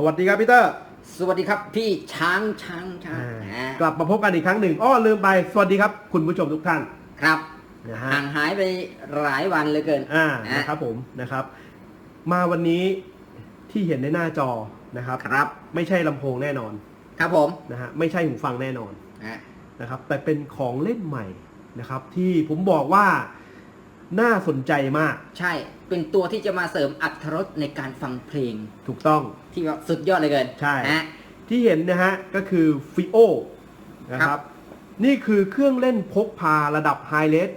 สวัสดีครับพี่เตอร์สวัสดีครับพี่ช้างช้างช้างอ่าอ่ากลับมาพบกันอีกครั้งหนึ่งอ้อลืมไปสวัสดีครับ คุณผู้ชมทุกท่านครับนะฮะห่างหายไปหลายวันเหลยเกินอ่าอ่นะครับผมนะครับ มาวันนี้ที่เห็นในหน้าจอนะครับครับ ไม่ใช่ลำโพงแน่นอน ครับผมนะฮะไม่ใช่หูฟังแน่นอนอะนะครับแต่เป็นของเล่นใหม่นะครับ ที่ผมบอกว่าน่าสนใจมาก ใช่ เป็นตัวที่จะมาเสริมอัตรสในการฟังเพลง ถูกต้อง ที่ว่าสุดยอดเหลยเกินใช่ฮะที่เห็นนะฮะก็คือฟิโอนะคครัรับ บ นี่คือเครื่องเล่นพกพาระดับไฮเลส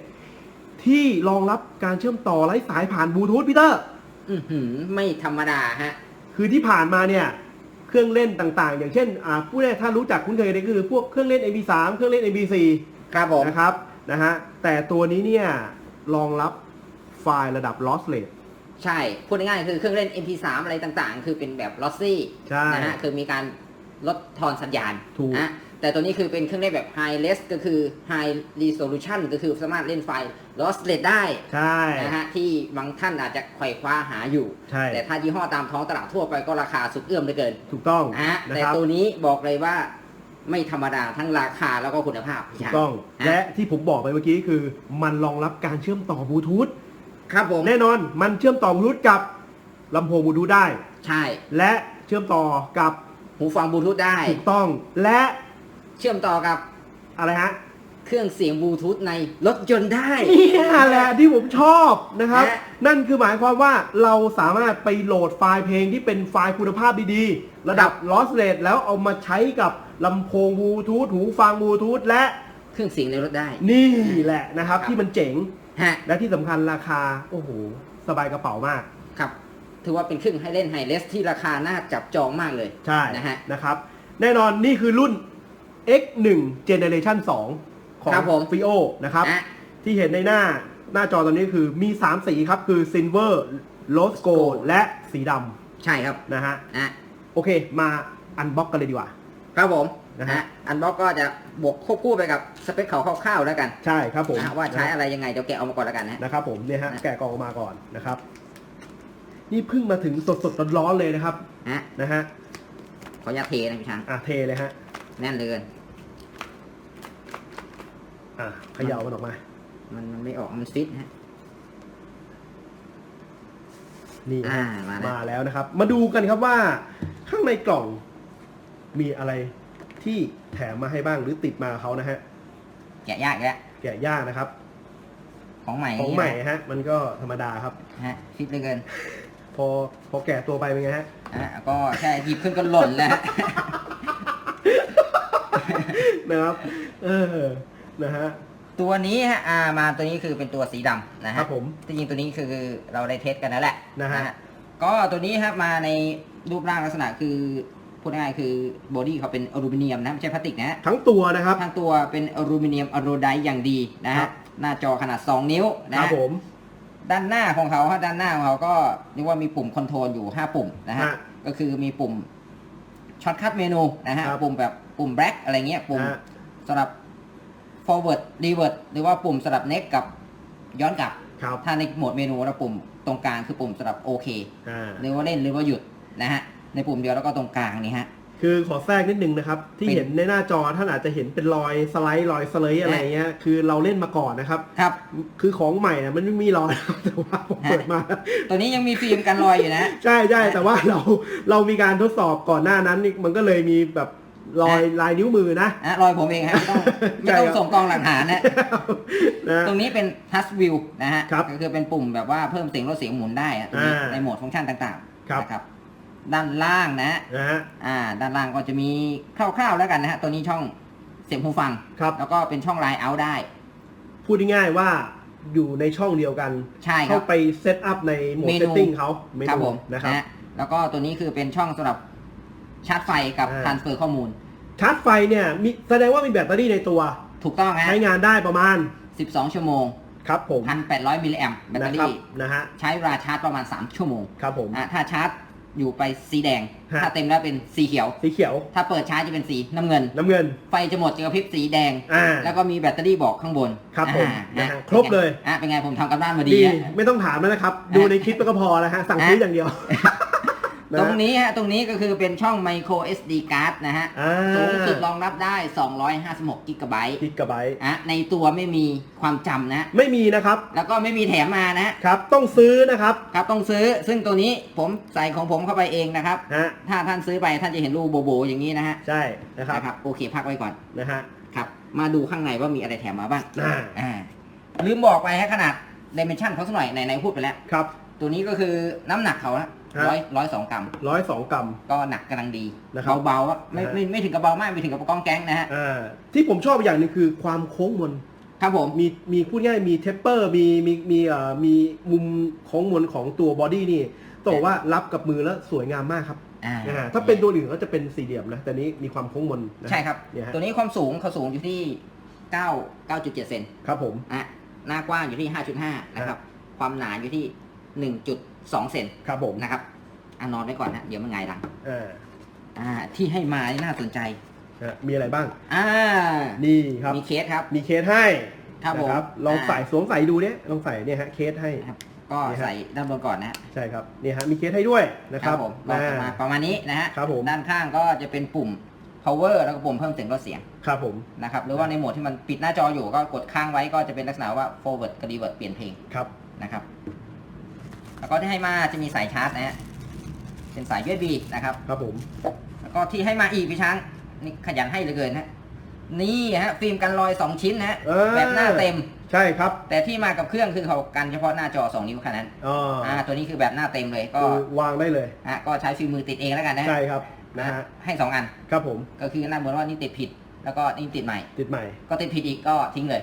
ที่รองรับการเชื่อมต่อไร้สายผ่านบลูทูธพีเตอร์ อื้อหือไม่ธรรมดาฮะ คือที่ผ่านมาเนี่ย เครื่องเล่นต่างๆ อย่างเช่นอ่าผู้แรกถ้ารู้จักคุ้นเคยเนี่ยก็คือพวกเครื่องเล่น MP3 เครื่องเล่น MP4 ครับผม นะครับนะฮะแต่ตัวนี้เนี่ยรองรับ ไฟล์ระดับ lossless ใช่ พูดง่ายๆคือเครื่องเล่น MP3 อะไรต่างๆ คือเป็นแบบลอสซี่ใช่นะฮะคือมีการลดทอนสัญญาณถูก นะแต่ตัวนี้คือเป็นเครื่องเล่นแบบ High Res ก็คือ High Resolution ก็คือสามารถเล่นไฟล์ lossless ได้ใช่ นะฮะที่บางท่านอาจจะไขว่คว้าหาอยู่ ใช่ แต่ถ้ายี่ห้อตามท้องตลาดทั่วไปก็ราคาสุดเอื้อมเหลือเกินถูกต้องนะฮะนะแต่ครับ ตัวนี้บอกเลยว่าไม่ธรรมดาทั้งราคาแล้วก็คุณภาพถูกต้องฮะและที่ผมบอกไปเมื่อกี้คือมันรองรับการเชื่อมต่อบลูทูธ ครับผม แน่นอนมันเชื่อมต่อบลูทูธกับลำโพงบลูทูธได้ ใช่ และเชื่อมต่อกับหูฟังบลูทูธได้ ถูกต้อง และเชื่อมต่อกับอะไรฮะเครื่องเสียงบลูทูธในรถยนต์ได้ นี่แหละที่ผมชอบนะครับ และ นั่นคือหมายความว่าเราสามารถไปโหลดไฟล์เพลงที่เป็นไฟล์คุณภาพดีๆ ระดับ lossless แล้วเอามาใช้กับลำโพงบลูทูธหูฟังบลูทูธและ เครื่องเสียงในรถได้ นี่แหละนะครับครับที่มันเจ๋ง ฮะและที่สำคัญราคา โอ้โห สบายกระเป๋ามาก ครับ ถือว่าเป็นเครื่องให้เล่นไฮเลสที่ราคาน่าจับจองมากเลย ใช่นะฮะ นะครับ แน่นอนนี่คือรุ่น X1 Generation 2 ของ ครับผม Fio นะครับ นะ ที่เห็นในหน้าหน้าจอตอนนี้คือมี 3 สีครับ คือ Silver Rose Gold และสีดใช่ครับำนะฮะ นะโอเค มาอันบ็อกกันเลยดีกว่า ครับผม นะฮะนะอันบ็อกก็จะบวกควบคู่ไปกับสเปคเขาคร่าวๆแล้วกันใช่ครับผมนะฮะว่าใช้อะไรยังไงเดี๋ยวแกะเอามาก่อนแล้วกันนะนะครับผมเนี่ยฮะนะ แกะกล่องออกมาก่อนนะครับ นี่เพิ่งมาถึงสดๆร้อนๆเลยนะครับฮะนะฮะขออนุญาตเทนะพี่ช้างอะเทเลยฮะแน่นเหลยอะเขย่ามันออกมา มันมันไม่ออกมันฟิตฮะ นี่ฮะอ่ามาแล้ว มาแล้วนะครับ มาดูกันครับว่า ข้างในกล่องมีอะไร ที่แถมมาให้บ้างหรือติดมากับเขานะฮะแกะยากอีกแล้วแกะยากนะครับ ของใหม่ของใหม่ฮะ มันก็ธรรมดาครับฮะฟิตเหลยเกินพอพอแกะตัวไปเป็นไงฮะอะก็แค่หยิบขึ้นก็หล่นแล้วฮะ นะครับ เออนะฮะ ตัวนี้ฮะอ่ามาตัวนี้คือเป็นตัวสีดำนะฮะครับผมที่จริงตัวนี้คือเราได้เทสกันแล้วแหละนะฮะ ก็ตัวนี้ฮะมาในรูปร่างลักษณะคือ พูดง่ายๆคือบอดี้เขาเป็นอลูมิเนียมนะไม่ใช่พลาสติกนะฮะทั้งตัวนะครับทั้งตัวเป็นอลูมิเนียมอะโรไดต์อย่างดีนะครัฮะบ หน้าจอขนาด 2 นิ้วคนะรับฮะผม ด้านหน้าของเขาฮะด้านหน้าของเขาก็เรียกว่ามีปุ่มคอนโทรลอยู่ 5 ปุ่มนะฮะฮะก็คือมีปุ่มช็อตคัทเมนูนะฮะครับ ปุ่มแบบปุ่มแบล็กอะไรเงี้ยปุ่ม ฮะ สำหรับ forward reverse หรือว่าปุ่มสำหรับ next กับย้อนกลับ ครับถ้าในโหมดเมนูแล้วปุ่มตรงกลางคือปุ่มสำหรับโอเคอ่า หรือว่าเล่นหรือว่าหยุดนะฮะ ในปุ่มเดียวแล้วก็ตรงกลางนี่ฮะ คือขอแทรกนิดนึงนะครับ ที่เป็น เห็นในหน้าจอท่านอาจจะเห็นเป็นรอยสไลด์รอยสไลด์อะไรเงี้ยคือเราเล่นมาก่อนนะครับ ครับ คือของใหม่นะมันไม่มีรอยนะครับแต่ว่าผมเปิดมา ตัวนี้ยังมีฟิล์มกันรอยอยู่นะ ใช่ใช่แต่ว่าเราเรามีการทดสอบก่อนหน้านั้นนี่มันก็เลยมีแบบรอยลายนิ้วมือนะ นะรอยผมเองฮะไม่ต้องไม่ต้องใช่ครับ ส่งกล้องหลักฐานนะ นะ ตรงนี้เป็น touch view นะฮะ ครับก็คือเป็นปุ่มแบบว่าเพิ่มเสียงลดเสียงหมุนได้อะตรงนี้อ่าในโหมดฟังก์ชันต่างครับๆนะครับ ด้านล่างนะฮะนะฮะ อ่า ด้านล่างก็จะมีคร่าวๆแล้วกันนะฮะ ตัวนี้ช่องเสียงหูฟัง ครับ แล้วก็เป็นช่องไลน์เอาได้ พูดง่ายๆว่าอยู่ในช่องเดียวกันใช่คเข้ารับไปเซตอัพในโหมดเมนู เซตติ้งเขาเมครับนูผมนะครับ ฮแล้วก็ตัวนี้คือเป็นช่องสำหรับชาร์จไฟกับอ่าทรานสเฟอร์ข้อมูล ชาร์จไฟเนี่ยมีแสดงว่ามีแบตเตอรี่ในตัว ถูกต้องฮะใช้งานได้ประมาณ12 ชั่วโมง ครับผม1,800มิลลิแอมแบตเตอนะครับรี่ นะฮะ ใช้เวลาชาร์จประมาณ 3 ชั่วโมงครับผม อะถ้าชาร์จ อยู่ไปสีแดง ฮะ ถ้าเต็มแล้วเป็นสีเขียว สีเขียวถ้าเปิดชาร์จจะเป็นสีน้ำเงิน น้ำเงิน ไฟจะหมดจะกระพริบสีแดง อ่า แล้วก็มีแบตเตอรี่บอกข้างบนครับผมอ่านะฮะฮะครบเลย อะเป็นไงผมทำกันบ้านมาดีดีอะไม่ต้องถามแล้วนะครับ ดูในคลิปก็พอแล้วฮะ สั่งซื้ออย่างเดียว นะตรฮะงนี้ฮะตรงนี้ก็คือเป็นช่อง micro SD card นะฮะ อ่าสูงสุดรองรับได้ 256กิกะไบต์กิกะไบต์อะในตัวไม่มีความจำนะฮะไม่มีนะครับแล้วก็ไม่มีแถมมานะฮะครับ ต้องซื้อนะครับครับต้องซื้อซึ่งตัวนี้ผมใส่ของผมเข้าไปเองนะครับ ฮะถ้าท่านซื้อไปท่านจะเห็นรูโบโบอย่างนี้นะฮะใช่นะครับนะครับโอเคพักไว้ก่อนนะฮะ ครับ มาดูข้างในว่ามีอะไรแถมมาบ้างอ่า อ่าลืมบอกไปฮะขนาดดิเมนชันเขาสักหน่อยไหนๆพูดไปแล้ว ครับตัวนี้ก็คือน้ำหนักเขานะ ฮะ ร้อยร้อยสองกรัม ร้อยสองกรัม ก็หนักกำลังดีนะครับเบาๆอะไม่นะฮะ ไม่ไม่ถึงกับเบามากไม่ถึงกับกองแก๊งนะฮะอ่าที่ผมชอบอย่างหนึงคือความโค้งมน ครับผมมีมีพูดง่ายมีเทปเปอร์มีมีมีเอ่อมีมุมโค้งมนของตัวบอดี้นี่ต้องบอกว่ารับกับมือแล้วสวยงามมากครับอ่านะฮะถ้าเป็นตัวอื่นก็จะเป็นสี่เหลี่ยมนะแต่นี้มีความโค้งมนนะ ใช่ครับ เนี่ยฮะ ตัวนี้ความสูงเขาสูงอยู่ที่9 9.7เซนครับผม อะหน้ากว้างอยู่ที่5.5นะครับ ความหนาอยู่ที่ 1.2เซนครับผมนะครับอะนอนไว้ก่อนนะ เดี๋ยวมันไงายหลังอ่าอ่า ที่ให้มานี่น่าสนใจ ฮะมีอะไรบ้าง อ่า นี่ครับ มีเคสครับ มีเคสให้ครับผมนะลองอ่าใส่สวมใส่ดูเนี่ยลองใส่เนี่ยฮะเคสให้นะครับก็นี่ฮะ ใส่ด้านบนก่อนนะฮะใช่ครับนี่ฮะมีเคสให้ด้วยนะครับผมก็จะมาอ่า ประมาณนี้นะฮะครับผม ด้านข้างก็จะเป็นปุ่ม power แล้วก็ปุ่มเพิ่มเสียงลดเสียงครับผม นะครับหรือว่าในโหมดที่มันปิดหน้าจออยู่ก็กดค้างไว้ก็จะเป็นลักษณะว่า forward กับ reverse เปลี่ยนเพลงครับ นะครับ แล้วก็ที่ให้มาจะมีสายชาร์จนะฮะ เป็นสาย USB นะครับ ครับผม แล้วก็ที่ให้มาอีกพี่ช้างนี่ขยันให้เหลือเกินฮะ นี่ฮะฟิล์มกันรอย2ชิ้นนะฮะเออ แบบหน้าเต็ม ใช่ครับ แต่ที่มากับเครื่องคือเขากันเฉพาะหน้าจอ2นิ้วแค่นั้นอ๋ออ่าตัวนี้คือแบบหน้าเต็มเลยก็คือวางได้เลย อะก็ใช้ฟิล์มมือติดเองแล้วกันนะฮะใช่ครับ นะฮะ ให้2อัน ครับผม ก็คือหน้าเหมือนว่านี่ติดผิด แล้วก็นี่ติดใหม่ ติดใหม่ ก็ติดผิดอีกก็ทิ้งเลย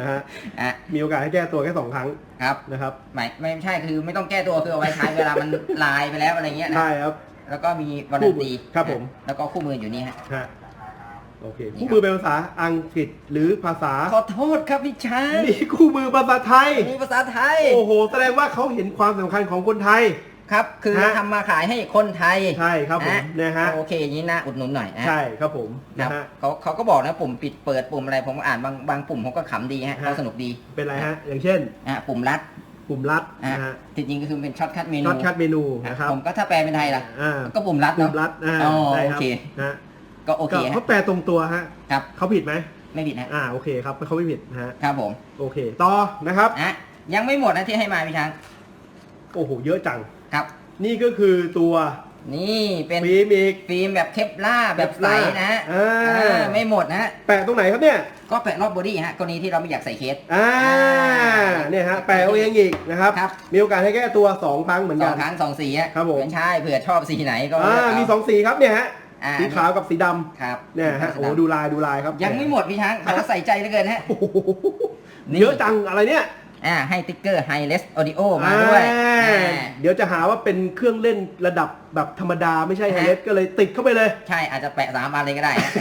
นะฮะอะมีโอกาสให้แก้ตัวแค่สองครั้งครับนะครับไม่ไม่ใช่คือไม่ต้องแก้ตัวคือเอาไว้ใช้เวลามันลายไปแล้วอะไรเงี้ยนะใช่ครับ แล้วก็มีวารันตีครับผม แล้วก็คู่มืออยู่นี่ฮะฮะโอเคนี่คู่ครับมือเป็นภาษาอังกฤษหรือภาษาขอโทษครับพี่ช้างนี่คู่มือภาษาไทยมีภาษาไทย โอ้โห แสดงว่าเขาเห็นความสำคัญของคนไทย ครับ คือฮะ ทำมาขายให้คนไทยใช่ครับผมนะฮะ โอเคอย่างนี้นะอุดหนุนหน่อยนะใช่ครับผมครันะบฮะ เขาเขาก็บอกนะปุ่มปิดเปิดปุ่มอะไรผมก็อ่านบางบางปุ่มเขาก็ขำดีฮะฮะ เขาสนุกดีเป็นไรฮะ อย่างเช่น อะปุ่มลัดปุ่มลัดอะนะฮะที่จริงก็คือเป็นช็อตคัทเมนูช็อตคัดเมนูนะครับผมก็ถ้าแปลเป็นไทยล่ะ อ่าก็ปุ่มลัดปุ่เนาะ มลัดอ่าอ๋อได้ครับโอเค นะฮะก็โอเคก็ฮะเขาแปลตรงตัวฮะครับเขาผิดไหมไม่ผิดนะอ่าโอเคครับเขาไม่ผิดนะฮะครับผมโอเค ต่อนะครับ อะยังไม่หมดนะที่ให้มาพี่ช้างโอ้โหเยอะจัง ครับ นี่ก็คือตัวนี่เป็นฟิล์มอีก ฟิล์มแบบเคปล่าแบบใสนะฮะอ่า อ่าไม่หมดนะฮะ แปะตรงไหนครับเนี่ย ก็แปะรอบบอดี้ฮะกรณีที่เราไม่อยากใส่เคส อ่าเนี่ยฮะแปะเอาเองอีกนะครับ ครับ มีโอกาสให้แก้ตัวสองครั้งเหมือนสกัอน งครั้งสองสีฮะครับผม เป็นใช่เผื่อชอบสีไหนก็อ่าเลืกเามีสองสีครับเนี่ยฮะอ่า สีขาวกับสีดำครับเนี่ยฮะโอ้โหดูลายดูลายครับยังไม่หมดพี่ช้างเขาใส่ใจเหลือเกินฮะ โอ้โหนี่ เยอะจังอะไรเนี่ย อ่าให้ติ๊กเกอร์ไฮเลสออดิโอมาด้วยอ่าอ่าเดี๋ยวจะหาว่าเป็นเครื่องเล่นระดับแบบธรรมดาไม่ใช่ไฮฮะเลสก็เลยติดเข้าไปเลย ใช่อาจจะแปะสามอันเลยก็ได้ฮะ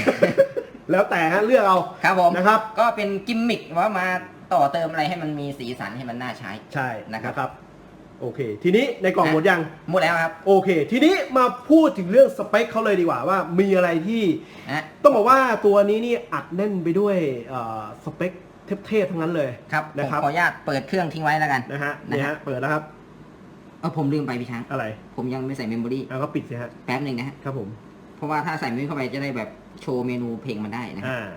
แล้วแต่ฮะเลือกเอาครับผมนะครับ ก็เป็นกิมมิคว่ามาต่อเติมอะไรให้มันมีสีสันให้มันน่าใช้ใช่นะครับ โอเค ทีนี้ในกล่องหมดยัง หมดแล้วครับ โอเค ทีนี้มาพูดถึงเรื่องสเปคเขาเลยดีกว่าว่ามีอะไรที่นะต้องบอกว่าตัวนี้นี่อัดแน่นไปด้วยเอ่อสเปค เทพๆทั้งนั้นเลย ครับผมนะครับ ขออนุญาตเปิดเครื่องทิ้งไว้แล้วกัน นะฮะนะฮะ เนี่ยฮะเปิดแล้วครับเออผมลืมไปพี่ช้าง อะไรผมยังไม่ใส่เมมโมรี่เอาก็ปิดสิฮะแป๊บหนึ่งนะฮะ ครับผมเพราะว่าถ้าใส่เมมโมรี่เข้าไปจะได้แบบโชว์เมนูเพลงมันได้นะครับอ่า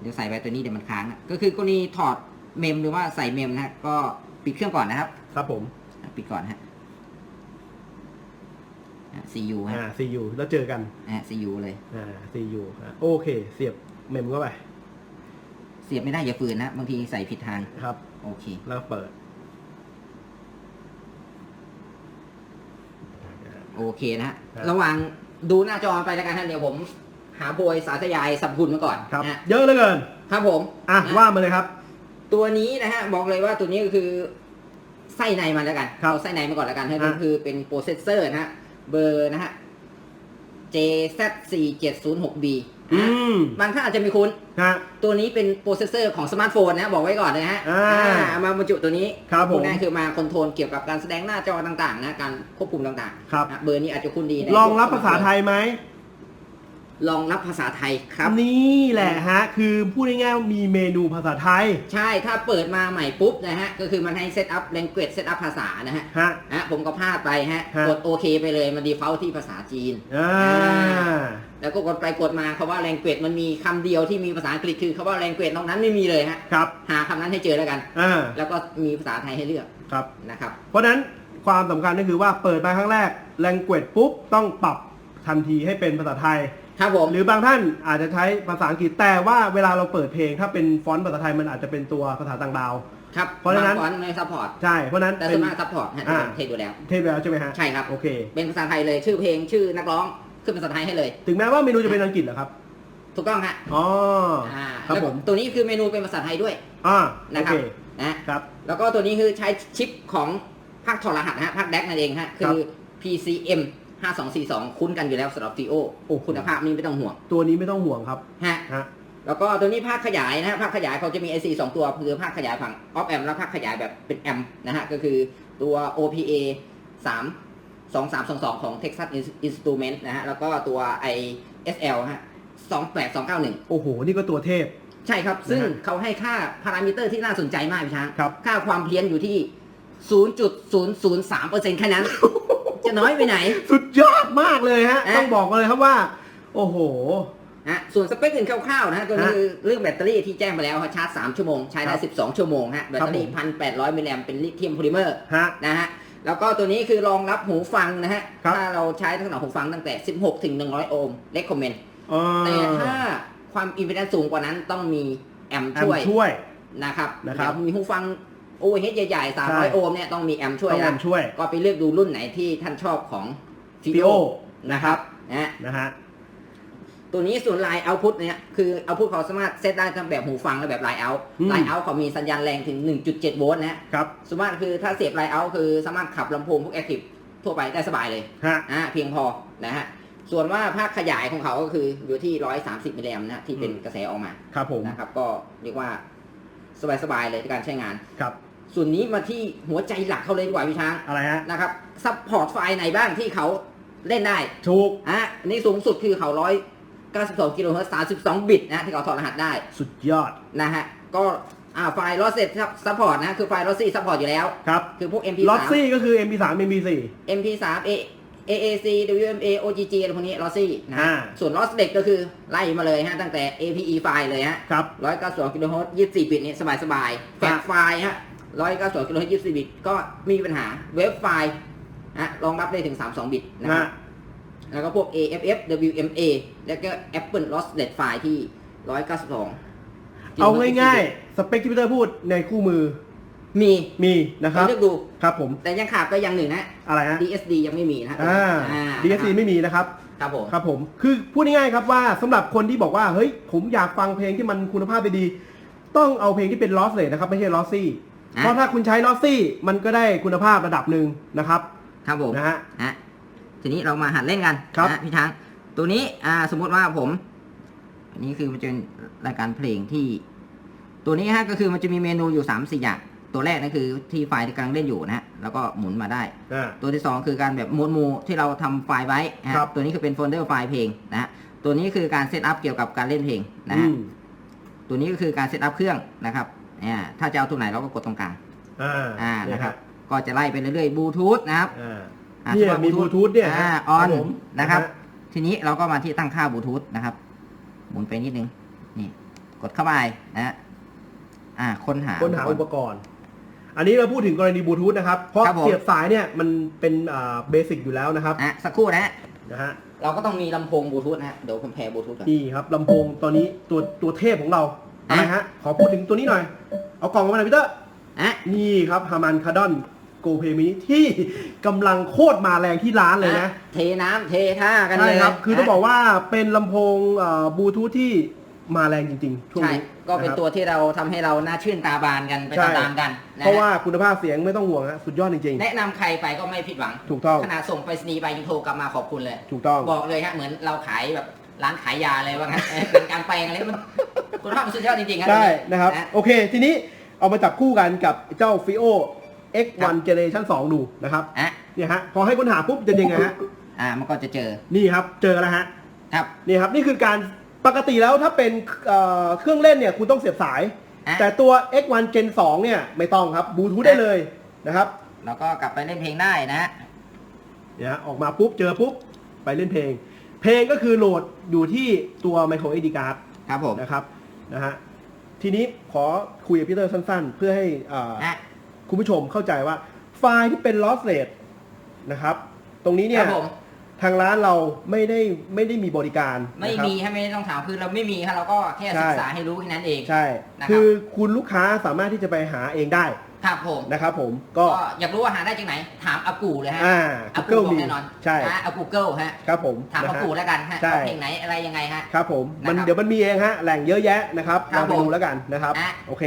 เดี๋ยวใส่ไปตัวนี้เดี๋ยวมันค้างอะก็คือกรณีถอดเมมหรือว่าใส่เมมนะฮะก็ปิดเครื่องก่อนนะครับครับผมอะปิดก่อนฮะอะ CU ฮะอ่า CU แล้วเจอกันอะ CU เลย อ่า CU ฮะโอเค เสียบเมมเข้าไปเสียบไม่ได้อย่าฝืนนะ บางทีใส่ผิดทาง ครับ โอเค แล้วก็เปิด โอเคนะฮะครับ ระหว่างดูหน้าจอไปแล้วกันฮะเดี๋ยวผม หาโพยสาธยายสับคุณมาก่อนครับ นะฮะเยอะเหลือเกิน ครับผมอะนะว่ามาเลยครับ ตัวนี้นะฮะ บอกเลยว่าตัวนี้ก็คือไส้ในมันแล้วกันครับเอาไส้ในมาก่อนแล้วกันให้อะ คือเป็นโปรเซสเซอร์นะฮะ เบอร์นะฮะ JZ4706B อืมบางท่านอาจจะไม่คุ้น ฮะ ตัวนี้เป็นโปรเซสเซอร์ของสมาร์ทโฟนนะ บอกไว้ก่อนนะฮะอ่าเอามาบรรจุตัวนี้ครับผมพูดง่ายๆคือมาคอนโทรลเกี่ยวกับการแสดงหน้าจอต่างๆนะ การควบคุมต่างครับๆนะเบอร์นี้อาจจะคุ้นดีในรองรับภาษาไทยไหม รองรับภาษาไทยครับ นี่แหละฮะ คือพูดง่ายๆว่ามีเมนูภาษาไทย ใช่ถ้าเปิดมาใหม่ปุ๊บนะฮะ ก็คือมันให้เซตอัพ language เซตอัพภาษานะฮะฮะ ฮะผมก็พลาดไปฮะ ฮะ กดโอเคไปเลย มัน default ที่ภาษาจีน อ่า แล้วก็กดไปกดมาคาว่า language มันมีคำเดียวที่มีภาษาอังกฤษคือคาว่า language นอกนั้นไม่มีเลยฮะ ครับ หาคำนั้นให้เจอแล้วกัน อ่า แล้วก็มีภาษาไทยให้เลือกครับ นะครับ เพราะฉะนั้นความสำคัญก็คือว่าเปิดมาครั้งแรก language ปุ๊บ ต้องปรับทันทีให้เป็นภาษาไทย ครับผม หรือบางท่านอาจจะใช้ภาษาอังกฤษแต่ว่าเวลาเราเปิดเพลง ถ้าเป็นฟอนต์ภาษาไทยมันอาจจะเป็นตัวภาษาต่างดาว ครับเพราะฉะนั้น บงฟอนต์ไม่ซัพพอร์ต ใช่เพราะฉะนั้นแต่เป็ส่นวนมากซัพพอร์ตฮะอ่า เทดูแล้ว เทปแล้วใช่ไหมฮะใช่ครับ โอเค เป็นภาษาไทยเลย ชื่อเพลง ชื่อนักร้อง ขึ้นภาษาไทยให้เลย ถึงแม้ว่าเมนูจะเป็นอังกฤษเหรอครับถูกต้องฮะอ๋ออ่าครับแล้วผก็มตัวนี้คือเมนูเป็นภาษาไทยด้วยอ่านะโอครัเคบนะ ครับ แล้วก็ตัวนี้คือใช้ชิปของภาคถอดรหัสนะฮะภาคแดกนั่นเองฮะ ค รัคืบอ PCM 5242คุ้นกันอยู่แล้วสำหรับ FIO โอ้โห คุณภาพนี่ไม่ต้องห่วงตัวนี้ไม่ต้องห่วงครับฮะฮะแล้วก็ตัวนี้ภาคขยายนะฮะภาคขยายเขาจะมี IC 2 ตัวคือภาคขยายฝั่ง Op Amp และภาคขยายแบบเป็น Amp นะฮะก็คือตัว OPA 3 2322 ของ Texas Instrument นะฮะแล้วก็ตัว ISL ฮะ28291 โอ้โห นี่ก็ตัวเทพ ใช่ครับ ซึ่งนะฮะเขาให้ค่าพารามิเตอร์ที่น่าสนใจมากพี่ช้างครับค่าความเพี้ยนอยู่ที่ 0.003%แค่นั้น จะน้อยไปไหน สุดยอดมากเลยฮะเอ๊ะต้องบอกเลยครับว่า โอ้โหนะส่วนสเปคอื่นคร่าวๆนะฮะตัวนี้ฮะคือเรื่องแบตเตอรี่ที่แจ้งไปแล้วครับชาร์จ 3 ชั่วโมง ใช้ได้ครับ12 ชั่วโมงฮะแบตเตอรี่ครับผม1,800 มิลลิแอมเป็นลิเธียมโพลิเมอร์ฮะนะฮะแล้วก็ตัวนี้คือรองรับหูฟังนะฮะครับถ้าเราใช้ทั้งหมดหูฟังตั้งแต่ 16 ถึง 100 โอห์มเลคคอมเมนต์อ่าแต่ถ้าความอินฟินิตสูงกว่านั้นต้องมีแอมป์แอมช่วยช่วยนะครับนะครับเดี๋ยวมีหูฟัง โอเฮดใหญ่ๆใช่300โอห์มเนี่ยต้องมีแอมป์ช่วยต้องแอนะมช่วยก็ไปเลือกดูรุ่นไหนที่ท่านชอบของฟิโอ Fio นะครับนะฮะนะฮะ ตัวนี้ส่วนไลน์เอาพุตเนี่ยคือเอาพุตเขาสามารถเซตได้ทั้งแบบหูฟังและแบบไลน์เอาอืม ไลน์เอาเขามีสัญญาณแรงถึง 1.7 โวลต์นะฮะครับสมมติคือถ้าเสียบไลน์เอาคือสามารถขับลำโพงพวกแอคทีฟทั่วไปได้สบายเลย ฮะ อ่าเพียงพอนะฮะ ส่วนว่าภาคขยายของเขาก็คืออยู่ที่ 130 มิลลิแอมป์นะฮะที่เป็นอืม กระแสออกมาครับผมนะครับ ก็เรียกว่าสบายๆเลยในการใช้งาน ครับ ส่วนนี้มาที่หัวใจหลักเขาเลยดีกว่าพี่ช้างอะไรฮะ นะครับซัพพอร์ตไฟล์ไหนบ้างที่เขาเล่นได้ถูก อะอันนี้สูงสุดคือเขา192กิโลเฮิรตซ์32บิตนะที่เขาถอดรหัสได้ สุดยอดนะฮะ ก็อ่าไฟล์ lossless ซัพพอร์ตนะคือไฟล์ lossy ซัพพอร์ตอยู่แล้ว ครับคือพวก MP3 ลอตซี่ก็คือ MP3 MP4 MP3 A AAC WMA OGG อะไรพวกนี้ lossy นะฮะอ่า ส่วน lossless ก็คือไล่มาเลยฮะตั้งแต่ APE ไฟล์เลยฮะ ครับ 192กิโลเฮิรตซ์24 บิตนี่สบายสบายๆแฟลชไฟล์ฮะ 192กิโลเฮิรตซ์24บิตก็มีปัญหาเว็บไฟล์ฮะรองรับได้ถึง 32 บิตนะนะฮะแล้วก็พวก AFF WMA แล้วก็ Apple lossless ไฟล์ที่ 192 เอาง่ายๆ สเปคที่พีเตอร์พูดในคู่มือๆมีมีนะครับเลือกดูครับผม แต่ยังขาดไปอย่างหนึ่งนะ อะไรฮะ DSD ยังไม่มีนะฮะอ่าอ่า DSC ไม่มีนะครับ ครับผมครับผม คือพูดง่ายๆครับว่าสำหรับคนที่บอกว่า เฮ้ย ผมอยากฟังเพลงที่มันคุณภาพดีๆต้องเอาเพลงที่เป็น lossless นะครับ ไม่ใช่ lossy เพราะถ้าคุณใช้ lossy มันก็ได้คุณภาพระดับหนึ่งนะครับครับผมนะฮะฮะทีนี้เรามาหัดเล่นกันครับนะพี่ช้างตัวนี้อ่าสมมติว่าผม อันนี้คือมันจะเป็นรายการเพลงที่ ตัวนี้ฮะก็คือมันจะมีเมนูอยู่3ามสี่อย่างตัวแรกนั่นคือที่ไฟล์ที่กำลังเล่นอยู่นะฮะแล้วก็หมุนมาได้อ่าตัวที่ 2 คือการแบบหมวดหมู่ที่เราทำไฟล์ไว้นะฮะครับตัวนี้คือเป็นโฟลเดอร์ไฟล์เพลงนะฮะตัวนี้คือการเซตอัพเกี่ยวกับการเล่นเพลงนะอืฮะมตัวนี้ก็คือการเซตอัพเครื่องนะครับ อ่าถ้าจะเอาตัวไหนเราก็กดตรงกลางอ่าอ่าเนี่ยนะคครัรับบก็จะไล่ไปเรื่อยๆบลูทูธนะครับอ่าอ่าเนี่ยสำหรับมี Bluetooth เนี่ยอ่าฮะออนครับผมนะครับนะฮะทีนี้เราก็มาที่ตั้งค่าบลูทูธนะครับ หมุนไปนิดนึงนี่ กดเข้าไปนะฮะอ่าค้นหาค้นหาอุปกรณ์ อันนี้เราพูดถึงกรณีบลูทูธนะครับ เพราะครับผมเสียบสายเนี่ยมันเป็นอ่าเบสิกอยู่แล้วนะครับอะสักครู่นะฮะนะฮะเราก็ต้องมีลำโพงบลูทูธนะฮะเดี๋ยวผมแพร์บลูทูธก่อนนี่ครับลำโพงตัวนี้ตัวตัวเทพของเรา อะไรฮะ ขอพูดถึงตัวนี้หน่อย เอากล่องมาหน่อยพี่เตอร์อะ นี่ครับฮามันคาดอนโกเพมิที่กำลังโคตรมาแรงที่ร้านเลยนะ เทน้ำเทท่ากันใช่เลยครับ คือต้องะบอกว่าเป็นลำโพงบลูทูธที่มาแรงจริงๆ ช่วงใช่นี้ก็เป็นนะครับตัวที่เราทำให้เราน่าชื่นตาบานกันไปใช่ตามๆกันนะเพราะฮะว่าคุณภาพเสียงไม่ต้องห่วงฮะสุดยอดจริงแนะนำใครไปก็ไม่ผิดหวังๆถูกต้องขนาดส่งไปสนีย์ไปยังโทรกลับมาขอบคุณเลย ถูกต้อง บอกเลยฮะเหมือนเราขายแบบร้านขายยาเลยว่างั้นเออเป็นการแปลงอะไรมัน คุณภาพมันสุดยอดจริงๆครับใช่ตัวนะครับนะโอเค ทีนี้เอามาจับคู่กันกับเจ้า Fio X1 Generation 2 ดูนะครับอะเนี่ยฮะพอให้ค้นหาปุ๊บจะยังไงฮะอ่ามันก็จะเจอนี่ครับ เจอแล้วฮะครับนี่ครับนี่คือการปกติแล้วถ้าเป็นเอ่อเครื่องเล่นเนี่ยคุณต้องเสียบสายอะแต่ตัว X1 Gen 2 เนี่ยไม่ต้องครับบลูทูธได้เลยนะครับแล้วก็กลับไปเล่นเพลงได้นะฮะเนี่ยฮะออกมาปุ๊บเจอปุ๊บไปเล่นเพลง เพลงก็คือโหลดอยู่ที่ตัว micro SD card ครับผมนะครับ นะฮะทีนี้ขอคุยกับพี่เตอร์สั้นๆ เพื่อให้อ่านะคุณผู้ชมเข้าใจว่าไฟล์ที่เป็น lossless นะครับ ตรงนี้คเนี่รัยบผม ทางร้านเราไม่ได้ไม่ได้มีบริการไม่นะครับ มีฮะไม่ต้องถามคือเราไม่มีครับเราก็แค่ใช่ศึกษาให้รู้แค่นั้นเอง ใช่ นะครับ คือคุณลูกค้าสามารถที่จะไปหาเองได้ ครับผมนะครับผมก็ก็อยากรู้ว่าหาได้จากไหน ถามอากูเลยฮะอ่าอากู Google บอกมีแน่นอนใช่นะอากูเกิลฮะครับผมถามนะอาฮะกูแล้วกันฮะใช่เอาเพลงไหนอะไรยังไงฮะครับผมมันนะครับเดี๋ยวมันมีเองฮะแหล่งเยอะแยะนะครับครัเราบไปผมดูแล้วกันนะครับอะโอเค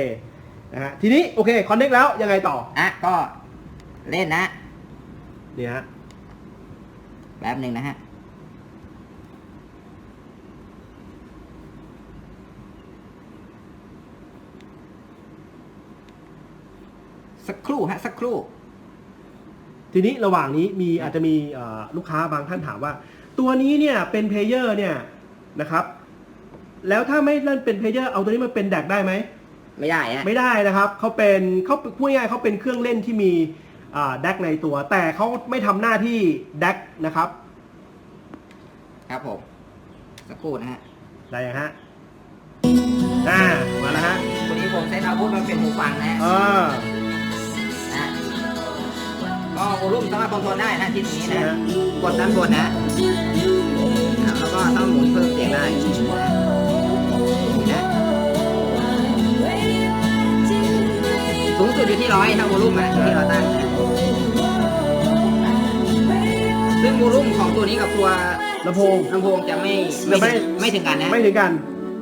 นะฮะทีนี้โอเคคอนเน็กแล้วยังไงต่ออะก็เล่นนะเนี่ยฮะแป๊บหนึ่งนะฮะ สักครู่ฮะสักครู่ ทีนี้ระหว่างนี้มีอาจจะมีเอ่อลูกค้าบางท่านถามว่า ตัวนี้เนี่ยเป็นเพลเยอร์เนี่ยนะครับ แล้วถ้าไม่เล่นเป็นเพลเยอร์เอาตัวนี้มาเป็นแดกได้ไหมไม่ได้ฮะไม่ได้นะครับเขาเป็นเขาพูดง่ายๆเขาเป็นเครื่องเล่นที่มีแดกในตัว แต่เขาไม่ทำหน้าที่แดกนะครับ ครับผมสักครู่นะฮะได้ยังฮะอ่ามาแล้วฮะตัวนี้ผมเซตอาวุธมันเป็นหูฟังนะฮะอ่านะ ก็วอลลุ่มสามารถคอนโทรลได้นะที่ตรงนี้นี่นะฮะกดด้านบนนะแล้วก็ต้องหมุนเพิ่มเสียงได้นะสูงสุดอยู่ที่ร้อยถ้าวอลลุ่มนะที่เราตั้งนะซึ่งวอลลุ่มของตัวนี้กับตัวลำโพงลำโพงจะไม่จะไม่ไม่ไม่ถึงกันนะไม่ถึงกัน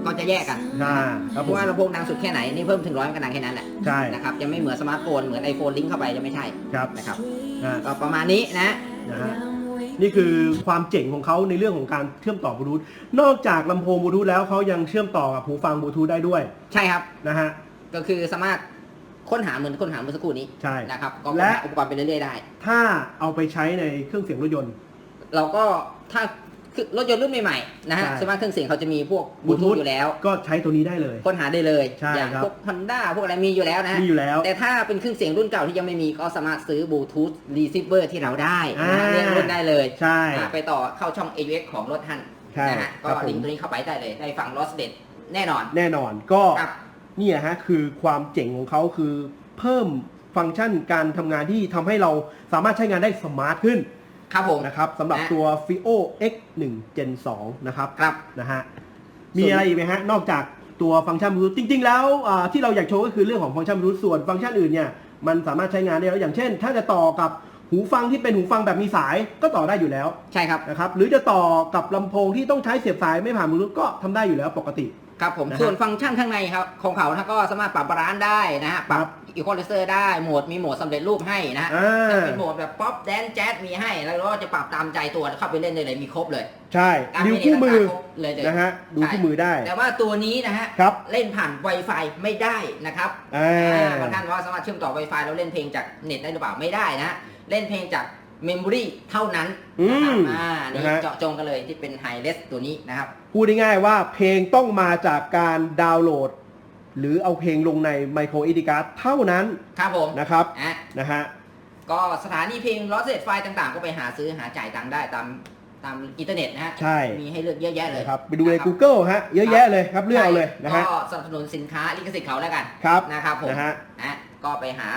ก็จะแยกกันอ่าครับเพผมราะว่าลำโพงดังสุดแค่ไหนนี่เพิ่มถึงร้อยมันก็ดังแค่นั้นแหละใช่นะครับจะไม่เหมือนสมาร์ทโฟนเหมือนไอโฟนลิงก์เข้าไปจะไม่ใช่ครับนะครับอ่าก็ประมาณนี้นะ นะฮะนี่คือความเจ๋งของเขาในเรื่องของการเชื่อมต่อบลูทูธนอกจากลำโพงบลูทูธแล้วเขายังเชื่อมต่อกับหูฟังบลูทูธได้ด้วยใช่ครับ นะฮะ ก็คือสามารถค้นหาเหมือนค้นหาเมื่อสักครู่นี้ใช่นะครับก็ค้นและ หาอุปกรณ์ไปเรื่อยๆได้ ถ้าเอาไปใช้ในเครื่องเสียงรถยนต์ เราก็ถ้า คือรถยนต์รุ่นใหม่ๆนะฮะใช่ ส่วนมากเครื่องเสียงเขาจะมีพวกบลูทูธ Bluetooth อยู่แล้ว ก็ใช้ตัวนี้ได้เลย ค้นหาได้เลยใช่อย่างครับ พวก Honda พวกอะไรมีอยู่แล้วนะฮะมีอยู่แล้ว แต่ถ้าเป็นเครื่องเสียงรุ่นเก่าที่ยังไม่มีก็สามารถซื้อบลูทูธรีเซิเวอร์ที่เราได้นะฮะอ่า เรียกรุ่นได้เลยใช่ อ่าไปต่อเข้าช่อง AUX ของรถท่านใช่นะฮะก็ครับผม ลิงก์ตัวนี้เข้าไปได้เลย ได้ฟัง Lost d e a d แน่นอนแน่นอนก็ครับ เนี่ยฮะคือความเจ๋งของเขาคือเพิ่มฟังก์ชันการทำงานที่ทำให้เราสามารถใช้งานได้สมาร์ทขึ้น ครับผมนะครับสำหรับนะตัว Fio X1 Gen 2 นะครับครับนะฮะมีอะไรอีกไหมฮะ นอกจากตัวฟังก์ชันบลูทูธจริง ๆ แล้วอ่าที่เราอยากโชว์ก็คือเรื่องของฟังก์ชันบลูทูธส่วนฟังก์ชันอื่นเนี่ยมันสามารถใช้งานได้แล้วอย่างเช่น ถ้าจะต่อกับหูฟังที่เป็นหูฟังแบบมีสายก็ต่อได้อยู่แล้ว ใช่ครับนะครับหรือจะต่อกับลำโพงที่ต้องใช้เสียบสายไม่ผ่านบลูทูธก็ทำได้อยู่แล้วปกติ ครับผมนะฮะส่วนฟังก์ชันข้างในครับของเขานะก็สามารถปรับบาลานซ์ได้นะฮะปรัครับบ อีโคไลเซอร์ได้โหมดมีโหมดสำเร็จรูปให้นะฮะอ่าถ้าเป็นโหมดแบบป๊อปแดนแจ๊สมีให้ แล้วก็จะปรับตามใจตัวเข้าไปเล่นได้เลยมีครบเลยใช่การดูเล่นคู่มือครบเลยเลยนะฮะดูคู่มือได้แต่ว่าตัวนี้นะฮะครับเล่นผ่าน Wi-Fi ไม่ได้นะครับอ่า อ่าบางท่านว่าสามารถเชื่อมต่อ Wi-Fi แล้วเล่นเพลงจากเน็ตได้หรือเปล่าไม่ได้นะเล่นเพลงจากเมมโมรีเท่านั้นนะครับอืมอ่านี่นะฮะ เจาะจงกันเลยที่เป็นไฮเลสตัวนี้นะครับ พูดง่ายๆว่าเพลงต้องมาจากการดาวน์โหลด หรือเอาเพลงลงในไมโครเอดิการ์เท่านั้นครับผมนะครับอะนะฮะก็สถานีเพลงลอสเซตไฟล์ต่างๆ ก็ไปหาซื้อหาจ่ายตังค์ได้ตามตามอินเทอร์เน็ตนะฮะใช่มีให้เลือกเยอะแยะเลยนะครับไปดูในะครับ Google ฮะเยอะแยะเลยครับเลือกเอาเลยนะฮะก็สนับสนุนสินค้าลิขสิทธิ์เขาแล้วกันครับนะครับผมนะฮะนะก็ไปหา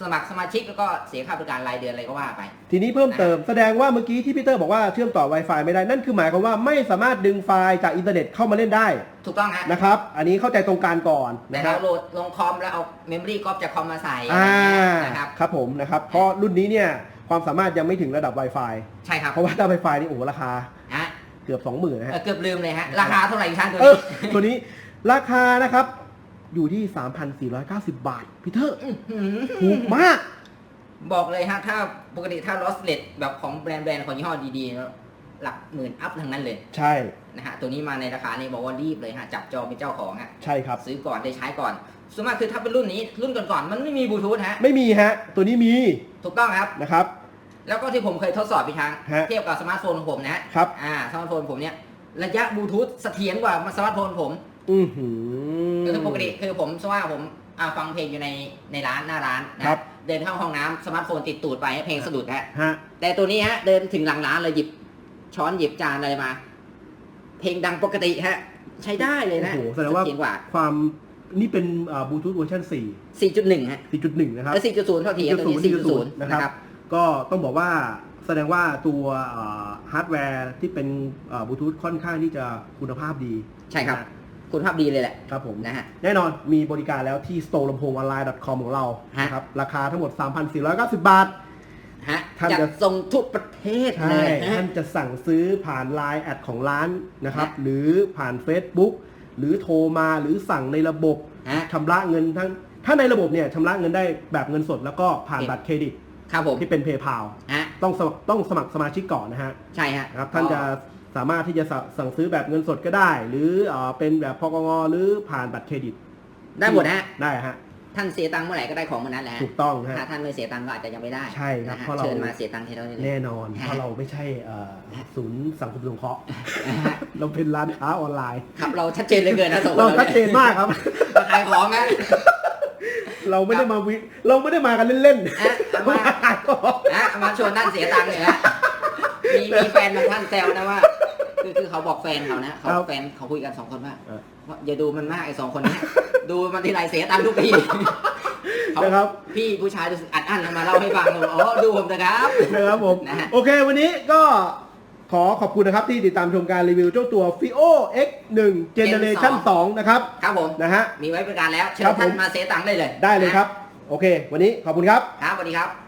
สมัครสมาชิกแล้วก็เสียค่าบริการรายเดือนอะไรก็ว่าไป ทีนี้เพิ่มเติมแสดงว่าเมื่อกี้ที่พีเตอร์บอกว่าเชื่อมต่อ Wi-Fi ไม่ได้นั่นคือหมายความว่าไม่สามารถดึงไฟล์จากอินเทอร์เน็ตเข้ามาเล่นได้ถูกต้องฮะนะครับ อันนี้เข้าใจตรงการก่อนแต่นะคเรารับโหลดลงคอมแล้วเอาเมมโมรี่ก๊อปจากคอมมาใส่อะไรอ่าอย่างเงี้ยนะครับครับผมนะครับเพราะรุ่นนี้เนี่ยความสามารถยังไม่ถึงระดับ Wi-Fi ใช่ครับเพราะว่าถ้า Wi-Fi นี่โอ้โหราคาฮะเกือบ 20,000นะฮะ เออเกือบลืมเลยฮะราคาเท่าไหร่ท่านตัวเอนี้อตัวนี้ราคานะครับ อยู่ที่ 3,490 บาทพีเตอร์อื้อหือถูกมาก บอกเลยฮะ ถ้าปกติถ้า lost r a t แบบของแบรนด์แบรนด์ของยี่ห้อดีๆแล้วหลักหมื่นอัพทั้งนั้นเลย ใช่นะฮะตัวนี้มาในราคานี้บอกว่ารีบเลยฮะ จับจองเป็นเจ้าของฮะใช่ครับ ซื้อก่อนได้ใช้ก่อนส่วนมากคือถ้าเป็นรุ่นนี้รุ่นก่อนๆมันไม่มีบลูทูธฮะ ไม่มีฮะ ตัวนี้มีถูกต้องครับนะครับ แล้วก็ที่ผมเคยทดสอบพี่ช้างฮะเทียบกับสมาร์ทโฟนของผมนะฮะครับอ่าสมาร์ทโฟนผมเนี่ยระยะบลูทูธเสถียรกว่าสมาร์ทโฟนผม อือหือ คือปกติคือผมสว่าผมอ่าฟังเพลงอยู่ในในร้านหน้าร้านนะครับ เดินเข้าห้องน้ำสมาร์ทโฟนติดตูดไปให้เพลงสะดุดฮะฮะแต่ตัวนี้ฮะเดินถึงหลังร้านเลยหยิบช้อนหยิบจานอะไรมา เพลงดังปกติฮะ ใช้ได้เลยโอ้นะโหแสดงว่าเถียรกว่าความนี่เป็นบลูทูธเวอร์ชัน4 4.1 ฮะ 4.1 นะครับเออ4.0 เท่าทีครับตัวนี้4.0 นะนะคครัรับบก็ต้องบอกว่าแสดงว่าตัวฮาร์ดแวร์ที่เป็นบลูทูธค่อนข้างที่จะคุณภาพดี ใช่ครับนะ คุณภาพดีเลยแหละ ครับผมนะฮะ แน่นอนมีบริการแล้วที่ store ลำโพงออนไลน์ .com ของเราฮะ นะครับราคาทั้งหมด 3,490 บาท ฮะท่านจัจะดส่งทุกประเทศเลใช่ยฮะ ท่านจะสั่งซื้อผ่าน Line แอดของร้านนะครับ ฮะ หรือผ่าน Facebook หรือโทรมาหรือสั่งในระบบฮะ ชำระเงินทั้งถ้าในระบบเนี่ยชำระเงินได้แบบเงินสดแล้วก็ผ่านเห็นบัตรเครดิตครับผมที่เป็น PayPal ฮะ ต้องสมัครต้องสมัครสมาชิกก่อนนะฮะใช่ฮะนะครับท่านจะ สามารถที่จะสสั่งซื้อแบบเงินสดก็ได้ หรือเออเป็นแบบพกงหรือผ่านบัตรเครดิต ได้หมดฮะได้ฮะท่านเสียตังค์เมื่อไหร่ก็ได้ของเมื่อนั้นแหละฮะถูกต้องฮะถ้าท่านไม่เสียตังค์ก็อาจจะยังไม่ได้ใช่ครับนะฮะเพราะเราเชิญมาเสียตังค์ที่เราได้เลยแน่นอนฮะเพราะเราไม่ใช่เอ่อศูนย์สังคมสงเคราะห์นะฮะเราเป็นร้านค้าออนไลน์ครับเราชัดเจนเหลยเกินนะสองคนเราชัดเจนมากครับมาขายของนะเราไม่ได้มาวิเราไม่ได้มากันเล่นอะๆเอามาขายของนะมาชวนท่านเสียตังค์เลยนะมีมีแฟนบางท่านแซวนะว่า คือคือเขาบอกแฟนเขานะเขาแฟนเขาคุยกันสองคนว่าว่าอย่าดูมันมากไอ้สองคนเนี้ย ดูมันทีไรเสียตังค์ทุกปีเขานะครับพี่ผู้ชายรู้สึกอัดอั้นมาเล่าให้ฟังผมอ๋อดูผมนะครับ นะครับผม นะฮะ โอเควันนี้ก็ขอขอบคุณนะครับที่ติดตามชมการรีวิวเจ้าตัว Fio X1 Generation 2 นะครับครับผมนะฮะ มีไว้บริการแล้วเชิญครับผมท่านมาเสียตังค์ได้เลยได้เลยครับ โอเค วันนี้ขอบคุณครับ ครับสวัสดีครับ